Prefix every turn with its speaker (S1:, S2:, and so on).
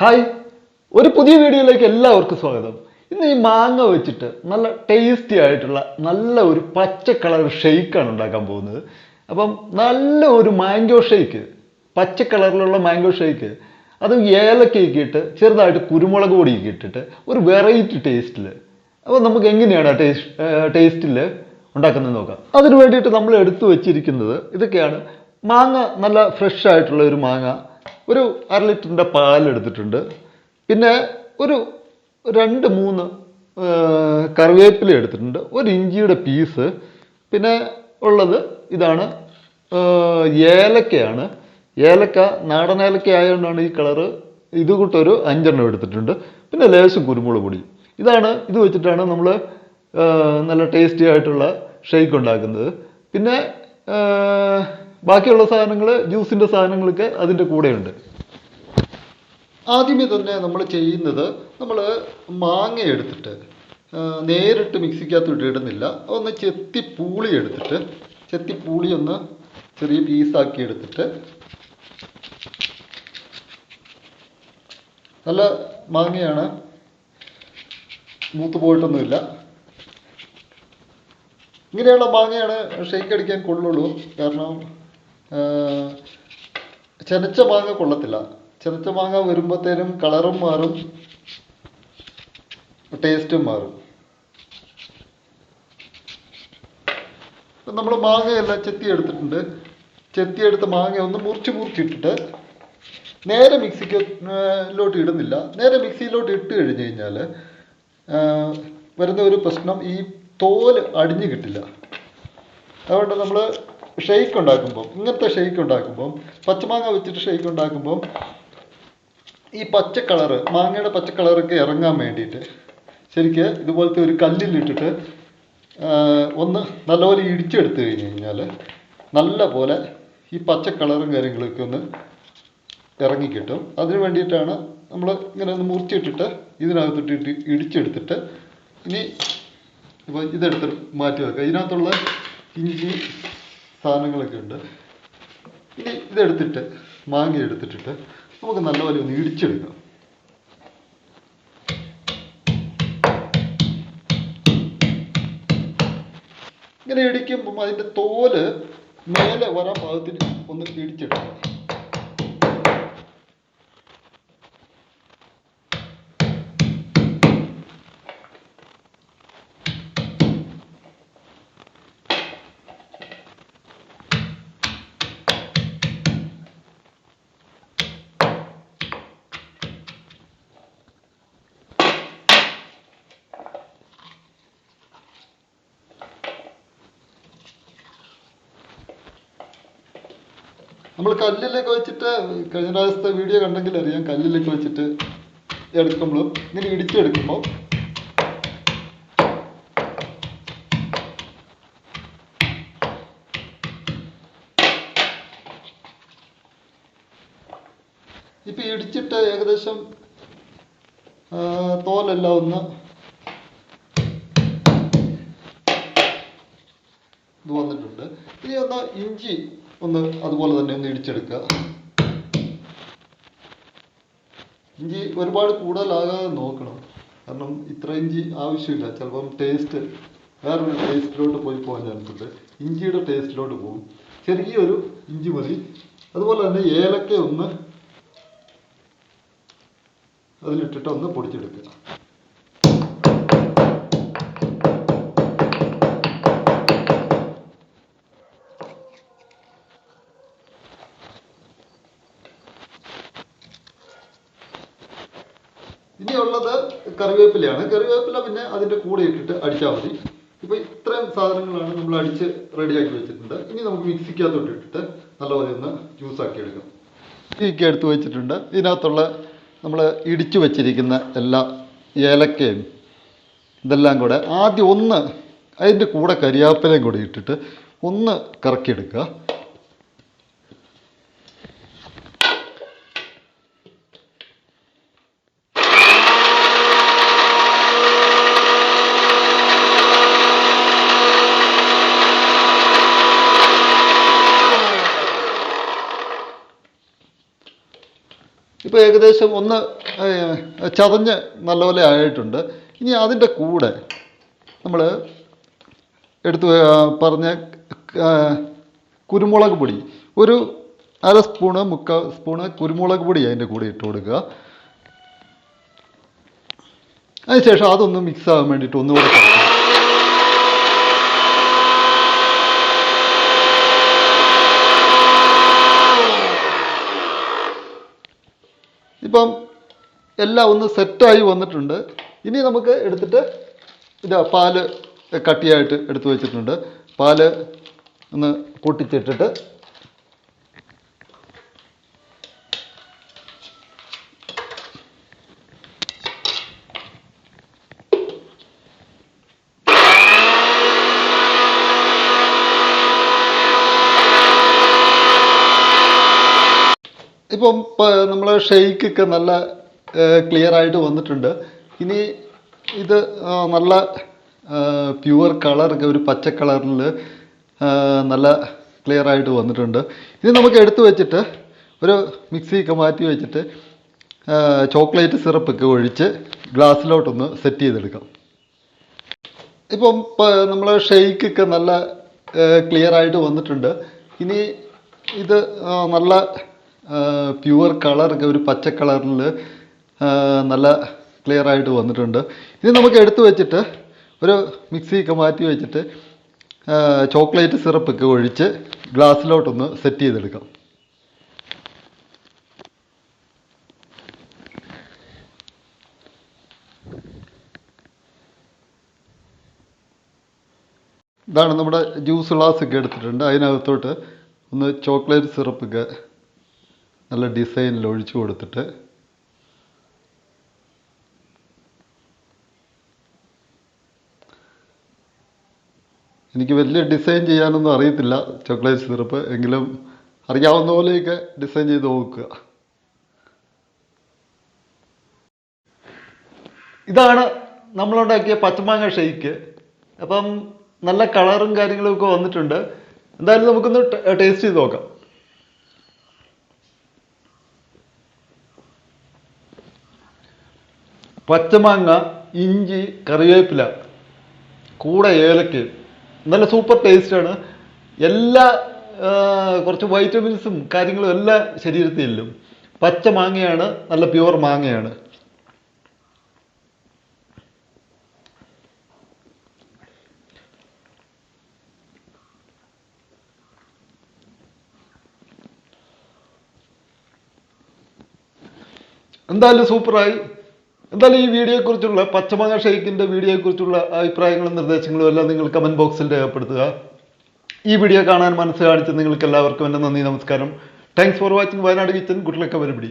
S1: Hi. ഒരു പുതിയ വീഡിയോയിലേക്ക് എല്ലാവർക്കും സ്വാഗതം. ഇന്ന് ഈ മാങ്ങ വെച്ചിട്ട് നല്ല ടേസ്റ്റി ആയിട്ടുള്ള നല്ല ഒരു പച്ച കളർ ഷെയ്ക്കാണ് ഉണ്ടാക്കാൻ പോകുന്നത്. അപ്പം നല്ല ഒരു മാംഗോ ഷെയ്ക്ക് പച്ച കളറിലുള്ള മാംഗോ ഷെയ്ക്ക് അത് ഏലക്കയൊക്കെ ഇട്ട് ചെറുതായിട്ട് കുരുമുളക് പൊടിയൊക്കെ ഇട്ടിട്ട് ഒരു വെറൈറ്റി ടേസ്റ്റിൽ അപ്പോൾ നമുക്ക് എങ്ങനെയാണ് ആ ടേസ്റ്റ് ടേസ്റ്റിൽ ഉണ്ടാക്കുന്നത് നോക്കാം. അതിന് വേണ്ടിയിട്ട് നമ്മൾ എടുത്തു വെച്ചിരിക്കുന്നത് ഇതൊക്കെയാണ്. മാങ്ങ നല്ല ഫ്രഷ് ആയിട്ടുള്ള ഒരു മാങ്ങ. ഒരു അര ലിറ്ററിന്റെ പാലെടുത്തിട്ടുണ്ട് പിന്നെ ഒരു രണ്ട് മൂന്ന് കറിവേപ്പില എടുത്തിട്ടുണ്ട്. ഒരു ഇഞ്ചിയുടെ പീസ്. പിന്നെ ഉള്ളത് ഇതാണ് ഏലക്കയാണ്. ഏലക്ക നാടൻ ഏലക്ക ആയതുകൊണ്ടാണ് ഈ കളറ് ഇത് കൂട്ടൊരു അഞ്ചെണ്ണം എടുത്തിട്ടുണ്ട്. പിന്നെ ലേശം കുരുമുളക് പൊടി. ഇതാണ് ഇത് വെച്ചിട്ടാണ് നമ്മൾ നല്ല ടേസ്റ്റി ആയിട്ടുള്ള ഷെയ്ക്ക് ഉണ്ടാക്കുന്നത്. പിന്നെ ബാക്കിയുള്ള സാധനങ്ങൾ ജ്യൂസിന്റെ സാധനങ്ങളൊക്കെ അതിന്റെ കൂടെയുണ്ട്. ആദ്യമേ തന്നെ നമ്മൾ ചെയ്യുന്നത് നമ്മൾ മാങ്ങ എടുത്തിട്ട് നേരിട്ട് മിക്സിക്കകത്തോട്ട് ഇടുന്നില്ല. ഒന്ന് ചെത്തി പൂളി എടുത്തിട്ട് ചെത്തി പൂളി ഒന്ന് ചെറിയ പീസാക്കി എടുത്തിട്ട് നല്ല മാങ്ങയാണ്. മൂത്ത് പോയിട്ടൊന്നുമില്ല. ഇങ്ങനെയുള്ള മാങ്ങയാണ് ഷെയ്ക്ക് അടിക്കാൻ കൊള്ളുള്ളൂ. കാരണം ആ, ചെനച്ച മാങ്ങ കൊള്ളത്തില്ല. ചതച്ച മാങ്ങ വരുമ്പോഴത്തേനും കളറും മാറും ടേസ്റ്റും മാറും. നമ്മൾ മാങ്ങയെല്ലാം ചെത്തി എടുത്തിട്ടുണ്ട് ചെത്തി എടുത്ത മാങ്ങ ഒന്ന് മുറിച്ച് മുറിച്ചിട്ടിട്ട് നേരെ മിക്സിക്കോട്ട് ഇടുന്നില്ല. നേരെ മിക്സിയിലോട്ട് ഇട്ട് കഴിഞ്ഞ് കഴിഞ്ഞാൽ വരുന്ന ഒരു പ്രശ്നം ഈ തോൽ അടിഞ്ഞു കിട്ടില്ല. അതുകൊണ്ട് നമ്മൾ ഷെയ്ക്ക് ഉണ്ടാക്കുമ്പോൾ ഇങ്ങനത്തെ ഷെയ്ക്ക് ഉണ്ടാക്കുമ്പോൾ പച്ചമാങ്ങ വെച്ചിട്ട് ഷെയ്ക്ക് ഉണ്ടാക്കുമ്പോൾ ഈ പച്ച കളറ് മാങ്ങയുടെ പച്ച കളറൊക്കെ ഇറങ്ങാൻ വേണ്ടിയിട്ട് ശരിക്ക് ഇതുപോലത്തെ ഒരു കല്ലിലിട്ടിട്ട് ഒന്ന് നല്ലപോലെ ഇടിച്ചെടുത്ത് കഴിഞ്ഞ് കഴിഞ്ഞാൽ നല്ല പോലെ ഈ പച്ച കളറും കാര്യങ്ങളൊക്കെ ഒന്ന് ഇറങ്ങിക്കിട്ടും അതിന് വേണ്ടിയിട്ടാണ് നമ്മൾ ഇങ്ങനെ ഒന്ന് മുറിച്ചിട്ടിട്ട് ഇതിനകത്തിട്ട് ഇടിച്ചെടുത്തിട്ട് ഇനി ഇപ്പോൾ ഇതെടുത്ത് മാറ്റി വെക്കുക. ഇതിനകത്തുള്ള ഇഞ്ചി സാധനങ്ങളൊക്കെ ഉണ്ട്. ഇനി ഇതെടുത്തിട്ട് മാങ്ങ എടുത്തിട്ടിട്ട് നമുക്ക് നല്ലപോലെ ഒന്ന് ഇടിച്ചെടുക്കാം. ഇങ്ങനെ ഇടിക്കുമ്പം അതിന്റെ തോൽ മേലെ വരാൻ പാകത്തിന് ഒന്ന് ഇടിച്ചെടുക്കാം. നമ്മൾ കല്ലിലൊക്കെ വെച്ചിട്ട് കഴിഞ്ഞ പ്രാവശ്യത്തെ വീഡിയോ കണ്ടെങ്കിൽ അറിയാം. കല്ലിലൊക്കെ വെച്ചിട്ട് എടുക്കുമ്പോൾ ഇങ്ങനെ ഇടിച്ചെടുക്കുമ്പോൾ ഇപ്പം ഇടിച്ചിട്ട് ഏകദേശം തോലല്ല ഒന്ന് ഇത് വന്നിട്ടുണ്ട്. ഇനി ഒന്ന് ഇഞ്ചി ഒന്ന് അതുപോലെ തന്നെ ഒന്ന് ഇടിച്ചെടുക്കുക. ഇഞ്ചി ഒരുപാട് കൂടുതലാകാതെ നോക്കണം. കാരണം ഇത്ര ഇഞ്ചി ആവശ്യമില്ല. ചിലപ്പം ടേസ്റ്റ് വേറൊരു ടേസ്റ്റിലോട്ട് പോയി പോകാൻ ചാൻസ് ഉണ്ട്. ഇഞ്ചിയുടെ ടേസ്റ്റിലോട്ട് പോകും. ചെറിയൊരു ഇഞ്ചി മതി. അതുപോലെ തന്നെ ഏലക്ക ഒന്ന് അതിലിട്ടിട്ട് ഒന്ന് പൊടിച്ചെടുക്കുക. കറിവേപ്പിലയാണ്. കറിവേപ്പില പിന്നെ അതിന്റെ കൂടെ ഇട്ടിട്ട് അടിച്ചാൽ മതി. ഇപ്പോൾ ഇത്രയും സാധനങ്ങളാണ് നമ്മൾ അടിച്ച് റെഡിയാക്കി വെച്ചിട്ടുണ്ട്. ഇനി നമുക്ക് മിക്സിക്കകത്തോട്ട് ഇട്ടിട്ട് നല്ലപോലെ ഒന്ന് ജ്യൂസാക്കി എടുക്കാം. ഇതൊക്കെ എടുത്ത് വെച്ചിട്ടുണ്ട്. ഇതിനകത്തുള്ള നമ്മൾ ഇടിച്ചു വെച്ചിരിക്കുന്ന എല്ലാ ഏലക്കയും ഇതെല്ലാം കൂടെ ആദ്യം ഒന്ന് അതിന്റെ കൂടെ കരിയാപ്പിലയും കൂടി ഇട്ടിട്ട് ഒന്ന് കറക്കിയെടുക്കുക. ഇപ്പോൾ ഏകദേശം ഒന്ന് ചതഞ്ഞ് നല്ലപോലെ ആയിട്ടുണ്ട്. ഇനി അതിന്റെ കൂടെ നമ്മൾ എടുത്തു പറഞ്ഞ കുരുമുളക് പൊടി. ഒരു അര സ്പൂണ് മുക്കാൽ സ്പൂണ് കുരുമുളക് പൊടി അതിന്റെ കൂടെ ഇട്ട് കൊടുക്കുക. അതിനുശേഷം അതൊന്ന് മിക്സ് ആകാൻ വേണ്ടിയിട്ട് ഒന്നുകൂടെ ഇപ്പം എല്ലാം ഒന്ന് സെറ്റായി വന്നിട്ടുണ്ട്. ഇനി നമുക്ക് എടുത്തിട്ട് ഇതാ പാൽ കട്ടിയായിട്ട് എടുത്തു വെച്ചിട്ടുണ്ട്. പാൽ ഒന്ന് പൊട്ടിച്ചിട്ടിട്ട് ഇപ്പം നമ്മൾ ഷെയ്ക്കൊക്കെ നല്ല ക്ലിയർ ആയിട്ട് വന്നിട്ടുണ്ട്. ഇനി ഇത് നല്ല പ്യുവർ കളർ ഒക്കെ ഒരു പച്ച കളറിൽ നല്ല ക്ലിയർ ആയിട്ട് വന്നിട്ടുണ്ട്. ഇത് നമുക്ക് എടുത്തു വെച്ചിട്ട് ഒരു മിക്സിയൊക്കെ മാറ്റി വെച്ചിട്ട് ചോക്ലേറ്റ് സിറപ്പ് ഒക്കെ ഒഴിച്ച് ഗ്ലാസ്സിലോട്ടൊന്ന് സെറ്റ് ചെയ്തെടുക്കാം. ഇപ്പം നമ്മൾ ഷെയ്ക്കൊക്കെ നല്ല ക്ലിയർ ആയിട്ട് വന്നിട്ടുണ്ട്. ഇനി ഇത് നല്ല പ്യുവർ കളർ ഒരു പച്ച കളറിൽ നല്ല ക്ലിയർ ആയിട്ട് വന്നിട്ടുണ്ട്. ഇത് നമുക്ക് എടുത്തു വെച്ചിട്ട് ഒരു മിക്സിയൊക്കെ മാറ്റി വെച്ചിട്ട് ചോക്ലേറ്റ് സിറപ്പൊക്കെ ഒഴിച്ച് ഗ്ലാസ്സിലോട്ടൊന്ന് സെറ്റ് ചെയ്തെടുക്കാം. ഇതാണ് നമ്മുടെ ജ്യൂസ് ഗ്ലാസ് ഒക്കെ എടുത്തിട്ടുണ്ട്. അതിനകത്തോട്ട് ഒന്ന് ചോക്ലേറ്റ് സിറപ്പൊക്കെ നല്ല ഡിസൈനിൽ ഒഴിച്ചു കൊടുത്തിട്ട് എനിക്ക് വലിയ ഡിസൈൻ ചെയ്യാനൊന്നും അറിയത്തില്ല ചോക്ലേറ്റ് സിറപ്പ് എങ്കിലും അറിയാവുന്ന പോലെയൊക്കെ ഡിസൈൻ ചെയ്ത് നോക്കുക. ഇതാണ് നമ്മളുണ്ടാക്കിയ പച്ചമാങ്ങ ഷെയ്ക്ക് അപ്പം നല്ല കളറും കാര്യങ്ങളും ഒക്കെ വന്നിട്ടുണ്ട്. എന്തായാലും നമുക്കൊന്ന് ടേസ്റ്റ് ചെയ്ത് നോക്കാം. പച്ചമാങ്ങ ഇഞ്ചി കറിവേപ്പില കൂടെ ഏലക്ക. നല്ല സൂപ്പർ ടേസ്റ്റാണ് എല്ലാ കുറച്ച് വൈറ്റമിൻസും കാര്യങ്ങളും എല്ലാം ശരീരത്തിൽ ഇല്ലും പച്ച മാങ്ങയാണ് നല്ല പ്യുവർ മാങ്ങയാണ്. എന്തായാലും സൂപ്പറായി എന്തായാലും ഈ വീഡിയോയെക്കുറിച്ചുള്ള പച്ചമാങ്ങ ഷെയ്ക്കിന്റെ വീഡിയോയെക്കുറിച്ചുള്ള അഭിപ്രായങ്ങളും നിർദ്ദേശങ്ങളും എല്ലാം നിങ്ങൾ കമന്റ് ബോക്സിൽ രേഖപ്പെടുത്തുക. ഈ വീഡിയോ കാണാൻ മനസ്സ് കാണിച്ച നിങ്ങൾക്ക് എല്ലാവർക്കും എന്റെ നന്ദി നമസ്കാരം. Thanks for watching Wayanad kitchen good luck അവരിപിടി